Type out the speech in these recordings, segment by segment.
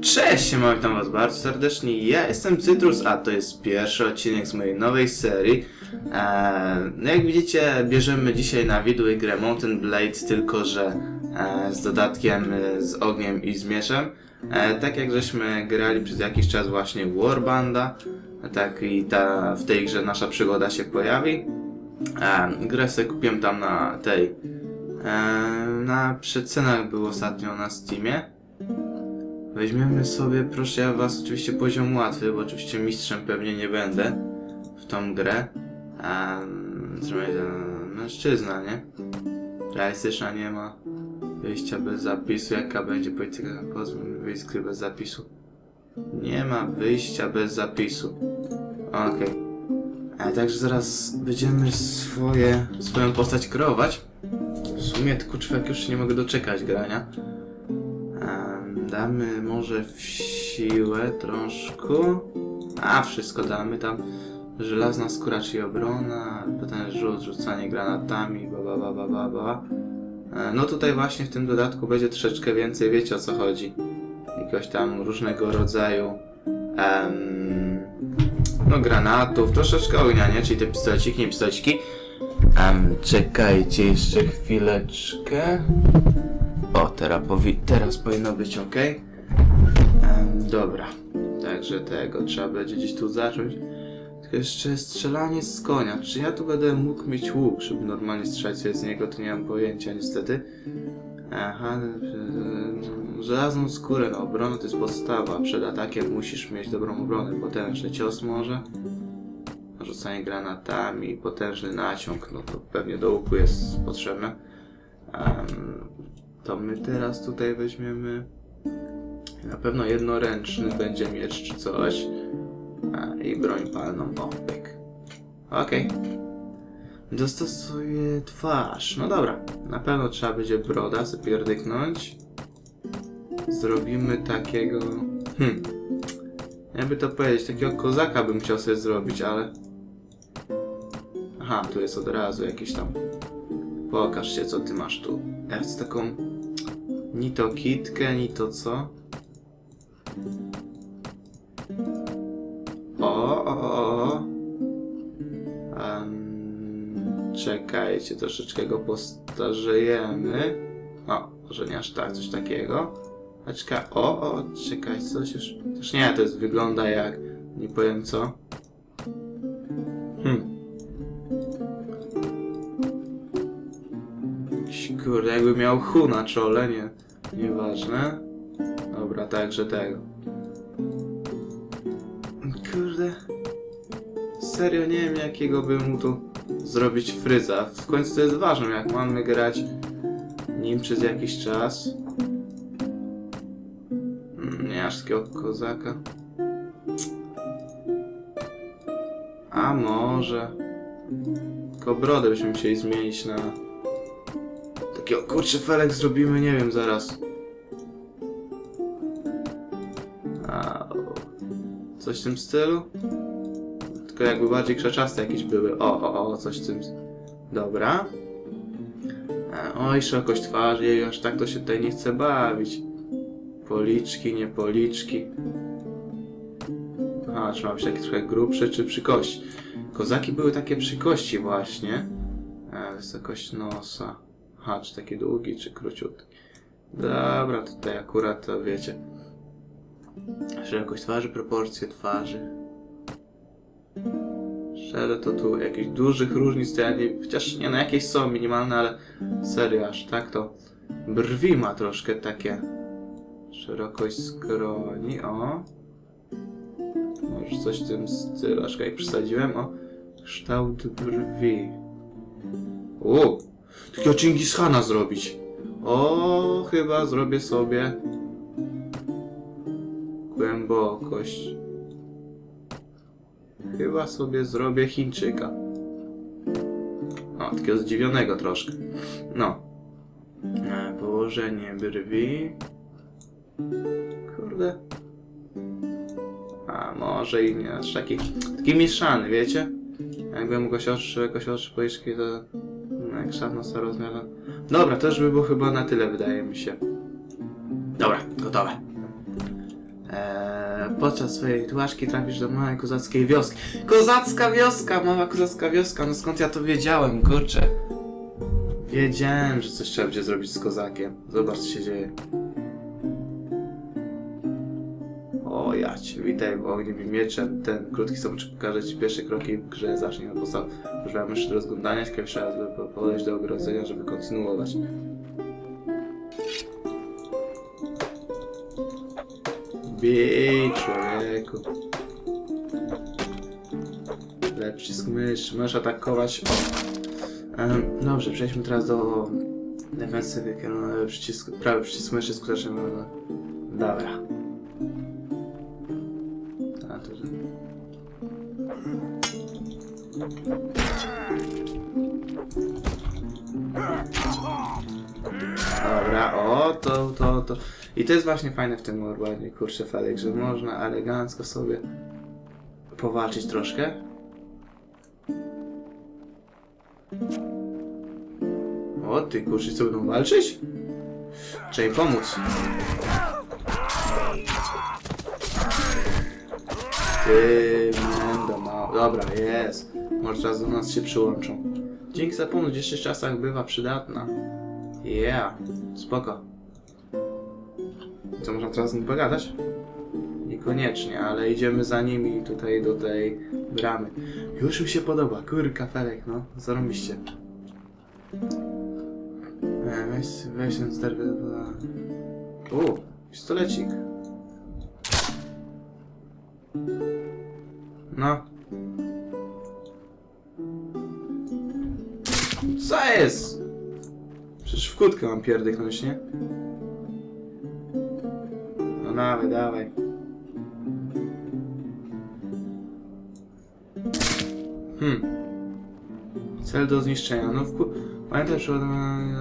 Cześć, ja witam was bardzo serdecznie. Ja jestem Cytrus, a to jest pierwszy odcinek z mojej nowej serii. Eee, no jak widzicie, bierzemy dzisiaj na widły grę Mountain Blade, tylko że e, z dodatkiem e, z ogniem i z mieczem. E, tak jak żeśmy grali przez jakiś czas właśnie Warbanda, tak i ta, w tej grze nasza przygoda się pojawi. E, grę sobie kupiłem tam na tej, e, na przedcenach był ostatnio na Steamie. Weźmiemy sobie, proszę ja was, oczywiście poziom łatwy, bo oczywiście mistrzem pewnie nie będę w tą grę. Um, trzymaj ten mężczyzna, nie? Realistyczna nie ma wyjścia bez zapisu. Jaka będzie polityka? Pozwól wyjść bez zapisu. Nie ma wyjścia bez zapisu. Okej. Okay. Także zaraz będziemy swoje, swoją postać kreować. W sumie tylko człowiek już nie mogę doczekać grania. Damy może w siłę troszkę. A, wszystko damy tam. Żelazna skóra, czyli obrona, potem rzut, rzucanie granatami, ba ba ba ba ba ba. E, No tutaj właśnie w tym dodatku będzie troszeczkę więcej, wiecie o co chodzi. Jakiegoś tam różnego rodzaju em, no granatów, troszeczkę ognia, nie? Czyli te pistoleciki, nie pistoleciki. Em, czekajcie jeszcze chwileczkę. O, teraz, powi- teraz powinno być ok. Em, dobra, także tego trzeba będzie gdzieś tu zacząć. Tylko jeszcze strzelanie z konia. Czy ja tu będę mógł mieć łuk, żeby normalnie strzelać sobie z niego, to nie mam pojęcia niestety. Aha, żelazną skórę na obronę to jest podstawa. Przed atakiem musisz mieć dobrą obronę. Potężny cios może. Rzucanie granatami, potężny naciąg, no to pewnie do łuku jest potrzebne. Em, to my teraz tutaj weźmiemy na pewno jednoręczny będzie miecz czy coś. A, I broń palną. O, pyk. Okej. Dostosuję twarz. No dobra. Na pewno trzeba będzie broda sobie pierdyknąć. Zrobimy takiego... Hmm. Jakby to powiedzieć, takiego kozaka bym chciał sobie zrobić, ale... Aha, tu jest od razu jakiś tam... Pokaż się, co ty masz tu. Ja chcę taką... Ni to kitkę, ni to co. O, o, o, o. Em, czekajcie, troszeczkę go postarzejemy. O, może nie aż tak, coś takiego. A czekaj, o, o, czekaj, coś już... Też nie, to jest, wygląda jak... Nie powiem co. Miał hu na czole, nie... Nieważne. Dobra, także tego. Kurde. Serio nie wiem jakiego bym mu tu zrobić fryza. W końcu to jest ważne, jak mamy grać nim przez jakiś czas. Mm, Nie aż takiego kozaka. A może... Tylko brodę byśmy musieli zmienić na... Takiego kurczę felek zrobimy, nie wiem, zaraz. Coś w tym stylu? Tylko jakby bardziej krzaczaste jakieś były. O, o, o, coś w tym. Dobra. E, Oj, szerokość twarzy, jej, aż tak to się tutaj nie chce bawić. Policzki, nie policzki. A, czy ma być taki trochę grubszy, czy przy kości? Kozaki były takie przy kości właśnie. E, wysokość nosa. Aha, czy taki długi, czy króciutki. Dobra, tutaj akurat to wiecie. Szerokość twarzy, proporcje twarzy. Szczerze to tu jakichś dużych różnic to ja nie... Chociaż nie no jakieś są minimalne, ale serio aż tak to... Brwi ma troszkę takie... Szerokość skroni, o. Może coś w tym stylu, aż jak przesadziłem, o. Kształt brwi. O! Takiego Chingis Khana zrobić. O, chyba zrobię sobie głębokość. Chyba sobie zrobię Chińczyka. O, takiego zdziwionego troszkę. No. E, położenie brwi. Kurde. A, może i nie. Aż taki, taki mieszany, wiecie? Jakbym go oczy, jakoś oczy policzki, to jak szatno sobie rozmiarza. Dobra, to już by było chyba na tyle, wydaje mi się. Dobra, gotowe. Eee, podczas swojej tułaczki trafisz do małej kozackiej wioski. Kozacka wioska! Mała kozacka wioska, no skąd ja to wiedziałem, kurczę. Wiedziałem, że coś trzeba będzie zrobić z kozakiem. Zobacz, co się dzieje. Jacie, witaj w ogniem i mieczem. Ten krótki soboczek pokaże ci pierwsze kroki w grze. Zacznij od podstaw. Używamy myszy do rozglądania się pierwszy raz, by po- podejść do ogrodzenia, żeby kontynuować. Bij, człowieku. Lep przycisk myszy, możesz atakować. Em, dobrze, przejdźmy teraz do defensywy. Kierunek przycisk, prawy przycisk myszy skutecznie. Dobra. To. I to jest właśnie fajne w tym Warwardzie, kurczę Felek, że można elegancko sobie powalczyć troszkę. O, ty kurczę, co będą walczyć? Trzeba im pomóc. Ty, będą mało. Dobra, jest. Może czas do nas się przyłączą. Dzięki za pomoc w dzisiejszych czasach bywa przydatna. Yeah, spoko. Co, można teraz z nim pogadać? Niekoniecznie, ale idziemy za nimi tutaj do tej bramy. Już mi się podoba, kurka felek, no, zarobiście. E, Weź, weź ten sterwy... U, pistolecik. No. Co jest? Przecież w kłódkę mam pierdyknąć, nie? No dawaj, dawaj. Hmm. Cel do zniszczenia. No w ku... Pamiętaj, przeładowanie...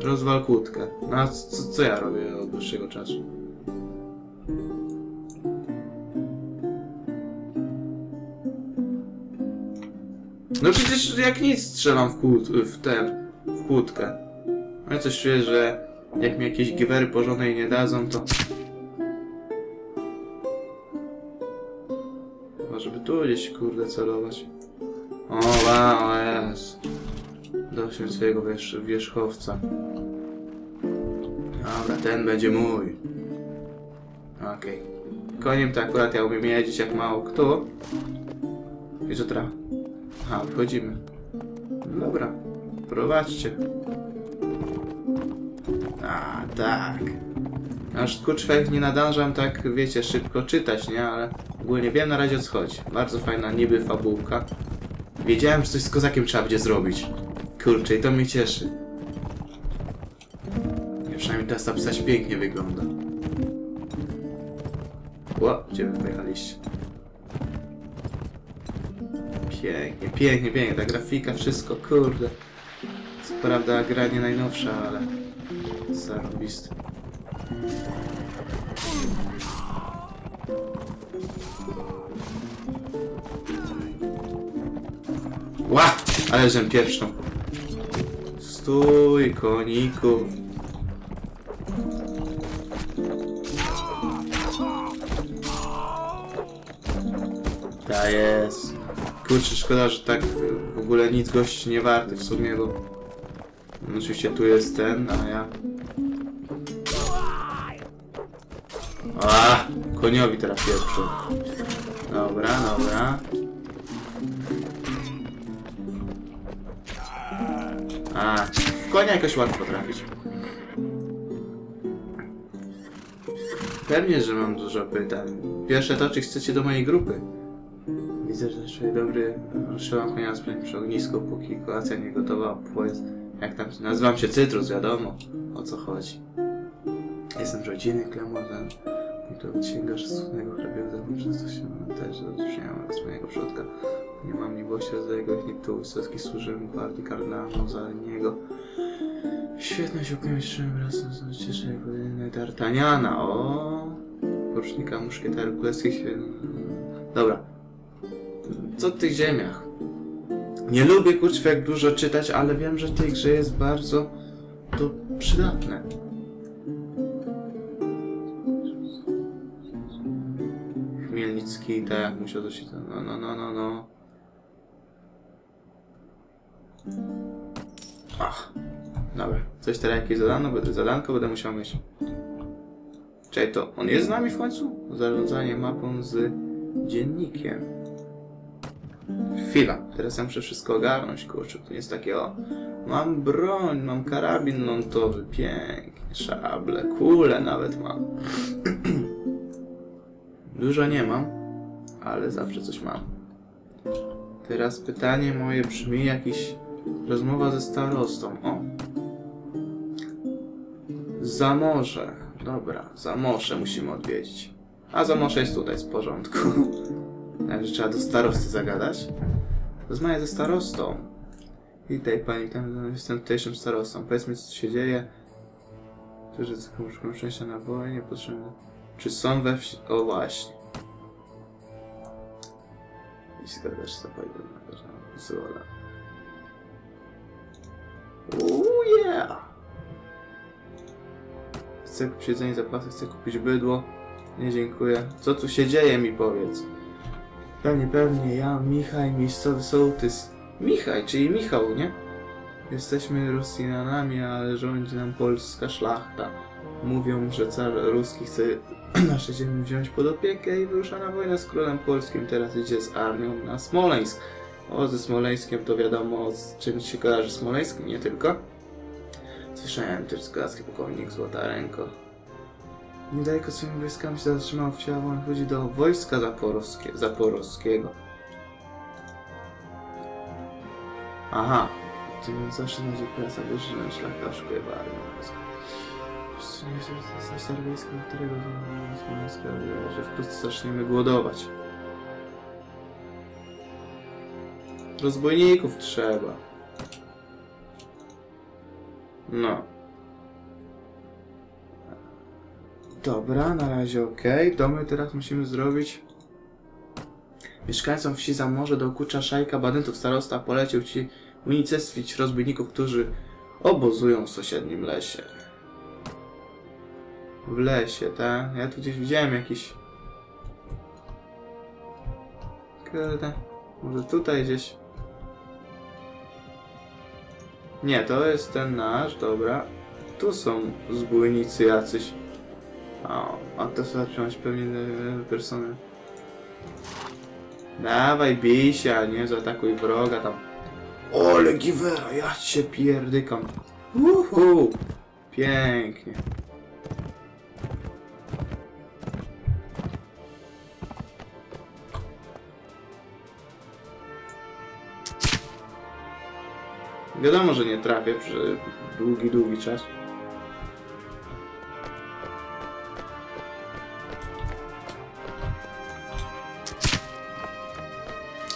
Rozwal kłódkę. No a co, co ja robię od dłuższego czasu? No przecież jak nic strzelam w, kłód, w ten, w kłódkę. No i coś czuję, że jak mi jakieś giwery porządnej nie dadzą, to... Chyba, żeby tu gdzieś, kurde, celować. O, wow, jest. Dosiąść swojego wierzch wierzchowca. Dobra, ten będzie mój. Okej. Koniem to akurat ja umiem jeździć jak mało kto. I co teraz? Aha, wchodzimy. Dobra, prowadźcie. A, tak. Aż kurczwek nie nadążam tak, wiecie, szybko czytać, nie? Ale ogólnie wiem na razie o co chodzi. Bardzo fajna niby fabułka. Wiedziałem, że coś z kozakiem trzeba będzie zrobić. Kurczę, i to mnie cieszy. Ja przynajmniej teraz ta pisać pięknie wygląda. Ło, gdzie wy pojechaliście? Pięknie, pięknie, pięknie. Ta grafika, wszystko, kurde. Co prawda gra nie najnowsza, ale zarobisty. Ła! Ale żem pieprzną. Stój, koniku. Ta jest. Kurczę, szkoda, że tak w ogóle nic gość nie warty w sumie, bo... Oczywiście tu jest ten, a ja... A, koniowi teraz pierwszy. Dobra, dobra. A, w konia jakoś łatwo trafić. Pewnie, że mam dużo pytań. Pierwsze to, czy chcecie do mojej grupy? Widzę, że człowiek dobry ruszyłam konia sprzęt przy ognisku, póki kolacja nie gotowa. Powiedz, jak tam. Nazywam się Cytrus, wiadomo o co chodzi. Jestem rodziny Klemorzen. I to księgarz słynnego hrabiego przez co się też rozróżniałem z mojego przodka. Nie mam miłości rodzaje ich nikt tu wysoki służyłem gwardii kardynała za niego. Świetnie się opowiem razem z jak budynek D'Artagnana. O, porucznika muszkieterów królewskich. Dobra. Co w tych ziemiach? Nie lubię kurczę jak dużo czytać, ale wiem, że w tej grze jest bardzo to przydatne. Chmielnicki, tak musiał to się... No, no, no, no, no. Ach, dobra. Coś teraz jakieś zadano, będę zadanko, będę musiał mieć. Czekaj, to on jest z nami w końcu? Zarządzanie mapą z dziennikiem. Chwila, teraz ja muszę wszystko ogarnąć, kurczę, to jest takie o... Mam broń, mam karabin lądowy, pięknie, szable, kule nawet mam. Dużo nie mam, ale zawsze coś mam. Teraz pytanie moje brzmi, jakiś rozmowa ze starostą, o. Zamorze, dobra, Zamorze musimy odwiedzić. A Zamorze jest tutaj, z porządku. Także trzeba do starosty zagadać. Rozmawiaj ze starostą. Witaj pani, tam jestem tutejszym starostą. Powiedz mi, co się dzieje. Którzy szukam szczęścia na boje, niepotrzebne. Czy są we wsi... O właśnie. I zgadzasz co powiedział na Zola. Uuu, yeah! Chcę kupić jedzenie zapasy, chcę kupić bydło. Nie dziękuję. Co tu się dzieje mi powiedz? Pewnie, pewnie, ja, Michał, miejscowy sołtys. Michał, czyli Michał, nie? Jesteśmy Rosjanami, ale rządzi nam polska szlachta. Mówią, że car ruski chce nasze ziemię wziąć pod opiekę i wyrusza na wojnę z królem polskim. Teraz idzie z armią na Smoleńsk. O, ze Smoleńskiem to wiadomo, z czym się kojarzy Smoleńsk, nie tylko. Słyszałem też zgadzki pułkownik Złotarenko. Niedaleko swoimi wojskami się zatrzymał w Siałą chodzi do wojska zaporowskie, zaporowskiego. Aha, w tym zawsze będzie praca wyżna szlachta szkuje w armii. Chcę zostać serwijską, którego Smoleńska że wkrótce zaczniemy głodować. Rozbojników trzeba. No. Dobra, na razie ok. Domy teraz musimy zrobić. Mieszkańcom wsi za morze dokucza szajka banditów starosta polecił ci unicestwić rozbójników, którzy obozują w sąsiednim lesie. W lesie, tak? Ja tu gdzieś widziałem jakiś... Kurde. Może tutaj gdzieś... Nie, to jest ten nasz, dobra. Tu są zbójnicy jacyś. O, a to trzeba wziąć pewnie e, persony. Dawaj, bij się, a nie zaatakuj wroga tam. Ole, Givera, ja cię pierdykam. Uhu, pięknie. Wiadomo, że nie trafię przez długi, długi czas.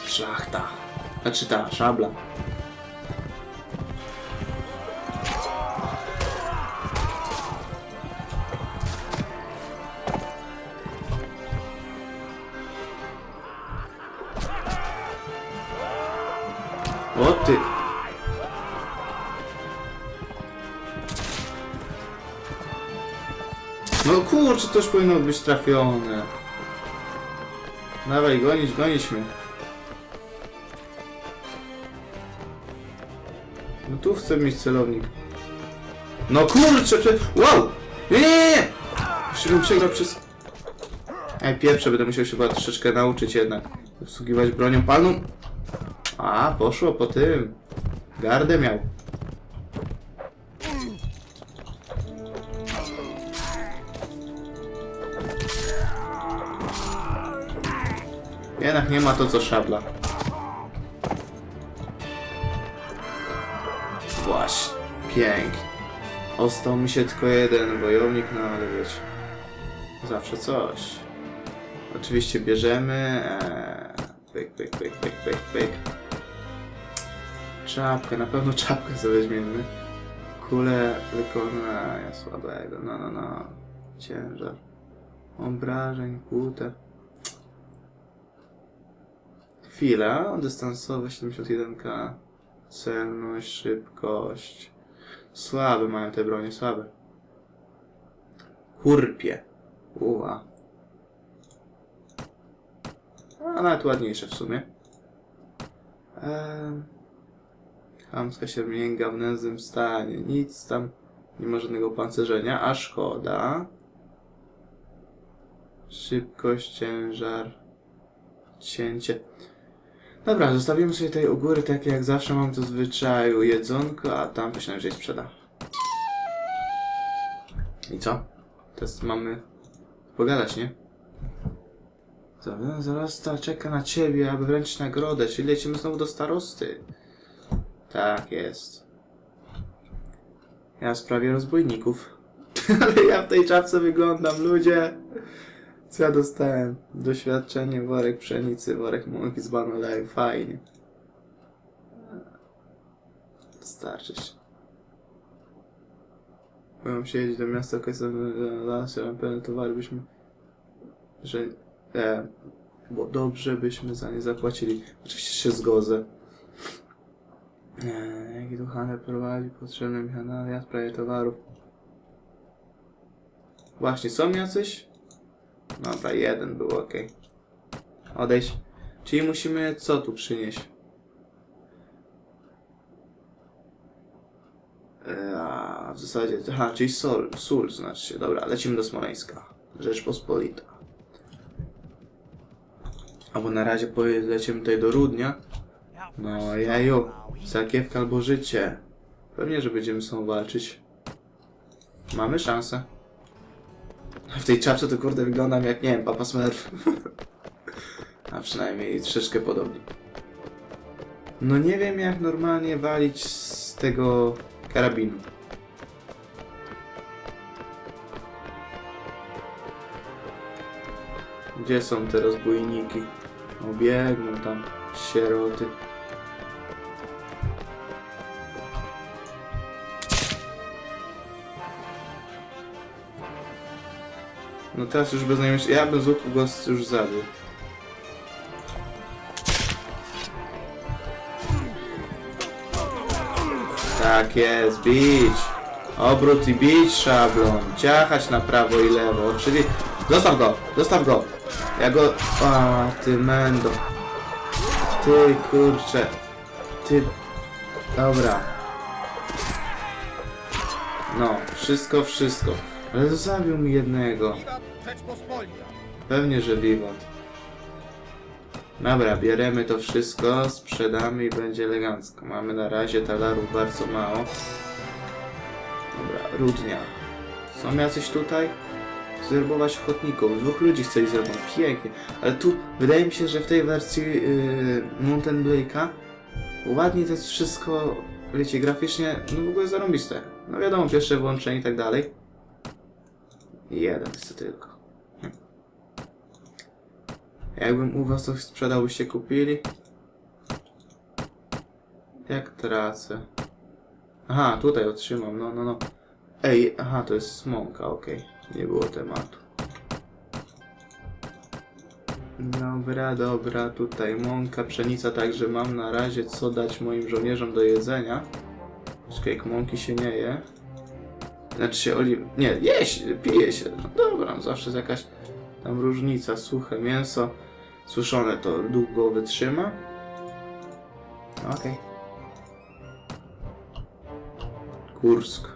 Szlachta. Znaczy ta, szabla. Kurczę, to powinno być trafione. Dawaj, gonić, mnie. No tu chcę mieć celownik. No kurczę, czy... Wow! Nie, nie, nie! Jeszcze bym przegrał przez... Ej, pierwsze będę musiał się chyba troszeczkę nauczyć jednak. Obsługiwać bronią palną. A, poszło po tym. Gardę miał. Jednak nie ma to co szabla. Właśnie. Pięknie. Ostał mi się tylko jeden wojownik, no ale wiecie. Zawsze coś. Oczywiście bierzemy. Eee, pyk, pyk, pyk, pyk, pyk, pyk. Czapkę, na pewno czapkę sobie weźmiemy. Kulę wykonania słabego, no, no, no. Ciężar. Obrażeń, kłute. Chwila, dystansowe 71k. Celność, szybkość. Słabe mają te bronie, słabe. Hurpie. Uła. A nawet ładniejsze w sumie. Eee, chamska siermięga w nędznym stanie. Nic tam. Nie ma żadnego pancerzenia, a szkoda. Szybkość, ciężar, cięcie. Dobra, zostawimy sobie tutaj u góry, tak jak zawsze mam to zwyczaju, jedzonko, a tam myślałem, że je sprzeda. I co? Teraz mamy pogadać, nie? Zarasta czeka na ciebie, aby wręczyć nagrodę, czyli lecimy znowu do starosty. Tak jest. Ja w sprawie rozbójników. Ale ja w tej czapce wyglądam, ludzie. Co ja dostałem? Doświadczenie, worek pszenicy, worek mąki z banolej. Fajnie. Starczy się. Się jeździć do miasta określone pełne towary, byśmy... Że... E, bo dobrze byśmy za nie zapłacili. Oczywiście się zgodzę. E, jaki tu handel prowadzi, potrzebne mi handel, sprawie towarów. Właśnie, są jacyś? Dobra, jeden był ok. Odejść. Czyli musimy co tu przynieść? E, A w zasadzie, aha, czyli sol, sól znaczy się. Dobra, lecimy do Smoleńska. Rzeczpospolita. Albo na razie lecimy tutaj do Rudnia. No jaju, sakiewka albo życie. Pewnie, że będziemy są walczyć. Mamy szansę. W tej czapce to kurde wyglądam jak, nie wiem, Papa Smurf. A przynajmniej troszeczkę podobnie. No nie wiem jak normalnie walić z tego karabinu. Gdzie są te rozbójniki? Obiegną tam sieroty. No teraz już bez najmniejszego... Ja bez łuku go już zabił. Tak jest, bić. Obrót i bić szablon. Ciachać na prawo i lewo. Oczywiście. Zostaw go, zostaw go. Ja go... A, ty mendo. Ty kurcze. Ty... Dobra. No, wszystko, wszystko. Ale zabił mi jednego. Pewnie, że wiwat. Dobra, bierzemy to wszystko, sprzedamy i będzie elegancko. Mamy na razie talarów bardzo mało. Dobra, Rudnia. Są jacyś tutaj? Zwerbować ochotników. Dwóch ludzi chce ich zrobić. Pięknie. Ale tu wydaje mi się, że w tej wersji yy, Mountain Blake'a ładnie to jest wszystko, wiecie, graficznie, no w ogóle zarąbiste. No wiadomo, pierwsze włączenie i tak dalej. Jeden jest tylko. Hm. Jakbym u was coś sprzedał, byście kupili? Jak tracę? Aha, tutaj otrzymam, no, no, no. Ej, aha, to jest smonka, okej. Nie było tematu. Dobra, dobra, tutaj mąka, pszenica, także mam na razie co dać moim żołnierzom do jedzenia. Czekaj, mąki się nie je. Znaczy się oliw... Nie, je się, pije się. No dobra, no zawsze jest jakaś tam różnica. Suche mięso, suszone to długo wytrzyma. Okej. Kursk.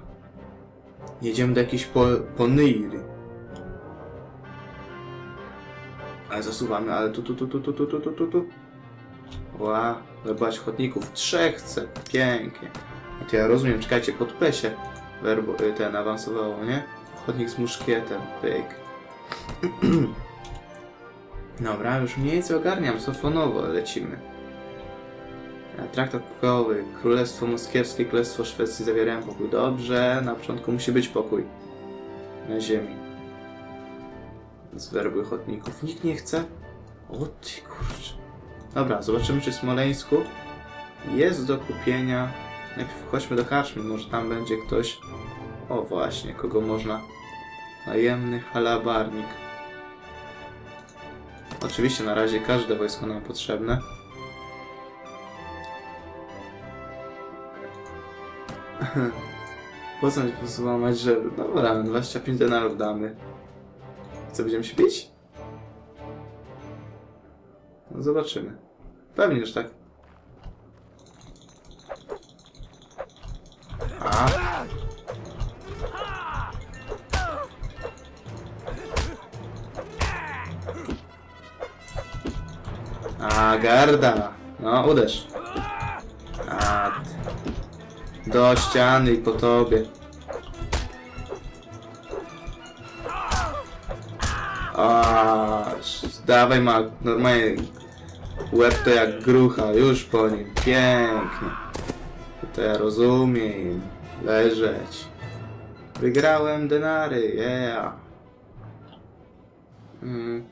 Jedziemy do jakiejś po, Ponyry. Ale zasuwamy, ale tu, tu, tu, tu, tu, tu, tu, tu, tu. Ła, zobaczcie, chodników. Trzech chce. Pięknie. I to ja rozumiem, czekajcie, pod P się werbo, y, ten awansowało, nie? Chodnik z muszkietem. Pyk. Dobra, już mniej więcej ogarniam, sofonowo lecimy. E, Traktat pokojowy, Królestwo Moskiewskie, Królestwo Szwecji zawierają pokój. Dobrze, na początku musi być pokój. Na ziemi. Z werby ochotników. Nikt nie chce? O ty kurczę. Dobra, zobaczymy czy w Smoleńsku jest do kupienia. Najpierw chodźmy do karczmy, może tam będzie ktoś. O właśnie, kogo można. Najemny halabarnik. Oczywiście na razie każde wojsko nam potrzebne. Po co mi po prostu łamać, że... No dobra, 25 denarów damy. Co, będziemy się bić? No zobaczymy. Pewnie, że tak. A. Garda. No, uderz. A, do ściany i po tobie. A, dawaj ma, normalnie łeb to jak grucha, już po nim, pięknie. To ja rozumiem, leżeć. Wygrałem denary, yeah. Mm.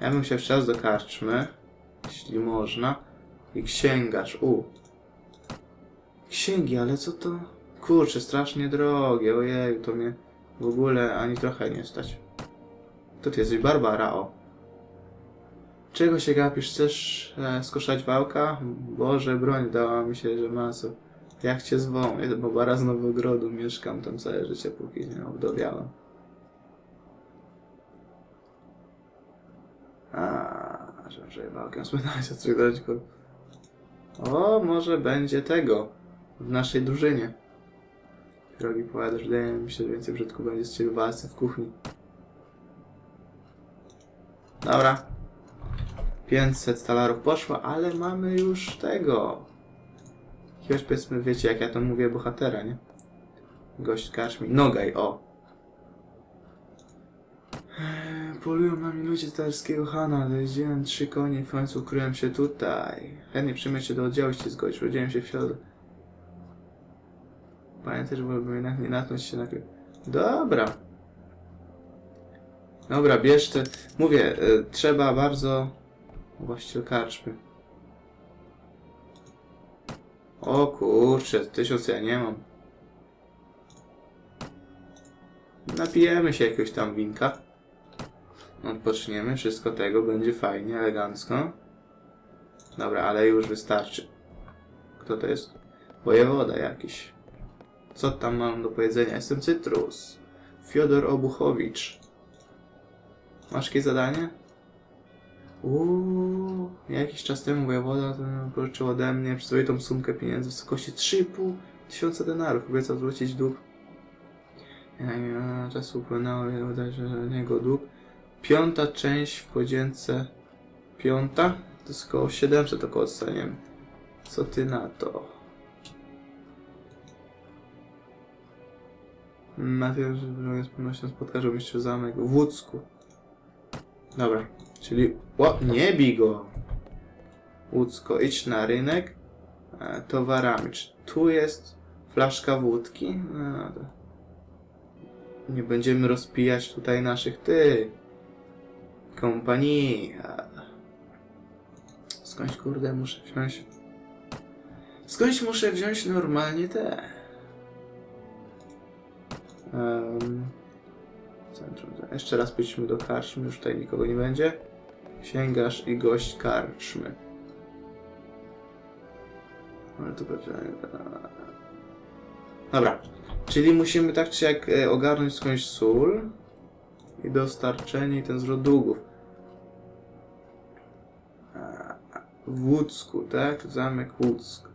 Ja bym się czas do karczmy, jeśli można. I księgarz, u. Księgi, ale co to? Kurczę, strasznie drogie, ojej, to mnie w ogóle ani trochę nie stać. To ty jesteś Barbara, o. Czego się gapisz? Chcesz e, skoszać wałka? Boże, broń dała mi się, że maso. Jak cię zwą? Ja Barbara z Nowogrodu, mieszkam tam całe życie, póki nie wdowiałam. A, że, że wałkiem spytać o coś dać. O, może będzie tego w naszej drużynie. Drogi powiadasz, wydaje mi się, że więcej brzydku będzie z ciebie w walce w kuchni. Dobra. 500 talarów poszło, ale mamy już tego. Jakiegoś powiedzmy, wiecie jak ja to mówię, bohatera, nie? Gość karczmi. Nogaj, o. Eee, Polują na mnie ludzie Hana, dojeździłem trzy konie i w końcu ukryłem się tutaj. Chętnie przyjmę się do oddziału, jeśli zgodzisz. Urodziłem się w Fiodor. Pamiętaj, że wolałbym jednak nie natknąć się na... Dobra. Dobra, bierz te... Mówię, y, trzeba bardzo... Właściciel karczmy. O kurczę, tysiąc ja nie mam. Napijemy się jakiegoś tam winka. Odpoczniemy, wszystko tego, będzie fajnie, elegancko. Dobra, ale już wystarczy. Kto to jest? Wojewoda jakiś. Co tam mam do powiedzenia? Jestem Cytrus. Fiodor Obuchowicz. Masz jakieś zadanie? Uuu, jakiś czas temu wojewoda pożyczył ode mnie przyzwoitą sumkę pieniędzy w wysokości 3,5 tysiąca denarów. Obiecał zwrócić dług. Wiele czasu upłynęło, się, że niego dług. Piąta część w podzięce. Piąta? To jest około 700 około dostaniemy. Co ty na to? Mateusz z pewnością spotkasz mistrzu zamek w Łódzku. Dobra, czyli... O, nie bij go! Łódzko, idź na rynek e, towarami. Czy tu jest flaszka wódki? No. Nie będziemy rozpijać tutaj naszych ty. Kompanii. Skądś kurde muszę wziąć. Skądś muszę wziąć normalnie te. Um, centrum. Jeszcze raz pójdźmy do karczmy, już tutaj nikogo nie będzie. Księgarz i gość karczmy. Ale to będzie. Dobra. Czyli musimy tak czy jak e, ogarnąć skądś sól i dostarczenie i ten zwrot długów. E, W Łódzku, tak? Zamek Łódzk.